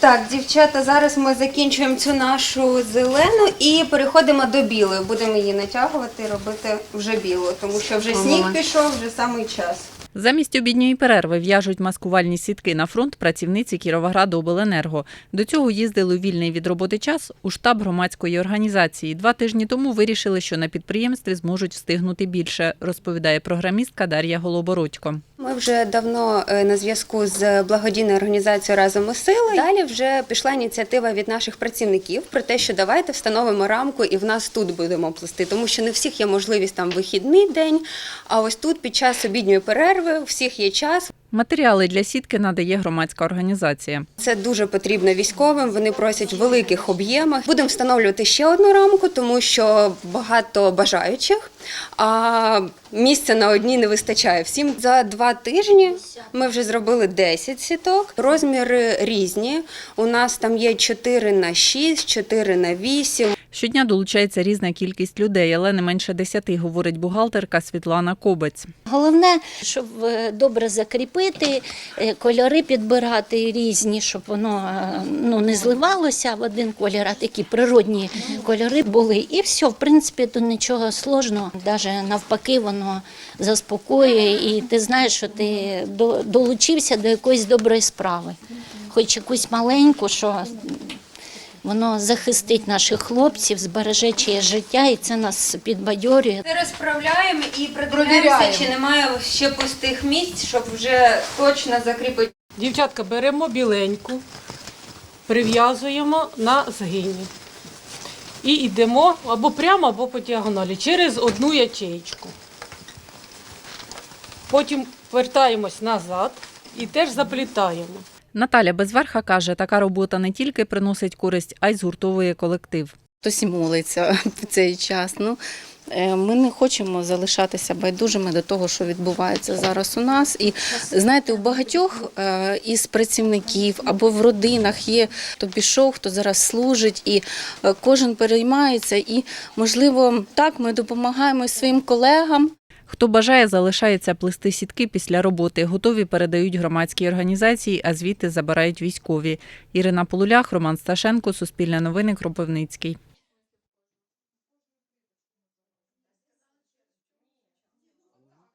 Так, дівчата, зараз ми закінчуємо цю нашу зелену і переходимо до білої. Будемо її натягувати, робити вже білу, тому що вже сніг пішов, вже самий час. Замість обідньої перерви в'яжуть маскувальні сітки на фронт працівниці Кіровограду Обленерго. До цього їздили у вільний від роботи час у штаб громадської організації. Два тижні тому вирішили, що на підприємстві зможуть встигнути більше, розповідає програмістка Дар'я Голобородько. Ми вже давно е, на зв'язку з благодійною організацією Разом ми сили. Далі вже пішла ініціатива від наших працівників про те, що давайте встановимо рамку і в нас тут будемо плести, тому що не всіх є можливість там вихідний день. А ось тут під час обідньої перерви у всіх є час. Матеріали для сітки надає громадська організація. Це дуже потрібно військовим. Вони просять в великих об'ємах. Будемо встановлювати ще одну рамку, тому що багато бажаючих, а місця на одній не вистачає. Всім за два тижні ми вже зробили 10 сіток. Розміри різні. У нас там є 4 на 6, 4 на 8. Щодня долучається різна кількість людей, але не менше десяти, говорить бухгалтерка Світлана Кобець. Головне, щоб е, добре закріпити, е, кольори підбирати різні, щоб воно е, ну, не зливалося в один колір, а такі природні кольори були. І все, в принципі, тут нічого сложного. Навіть навпаки, воно заспокоює, і ти знаєш, що ти долучився до якоїсь доброї справи. Хоч якусь маленьку, що воно захистить наших хлопців, збереже чиє життя, і це нас підбадьорює. Ми розправляємо і придивляємося, чи немає ще пустих місць, щоб вже точно закріпити. Дівчатка, беремо біленьку, прив'язуємо на згині. І йдемо або прямо, або по діагоналі, через одну ячеєчку. Потім вертаємось назад і теж заплітаємо. Наталя Безверха каже, така робота не тільки приносить користь, а й згуртовує колектив. Хтось молиться в цей час. Ну, е, ми не хочемо залишатися байдужими до того, що відбувається зараз у нас. І знаєте, у багатьох е, із працівників або в родинах є хто пішов, хто зараз служить, і е, кожен переймається. І, можливо, так ми допомагаємо своїм колегам. Хто бажає, залишається плести сітки після роботи. Готові передають громадські організації, а звідти забирають військові. Ірина Полулях, Роман Сташенко, Суспільне новини, Кропивницький.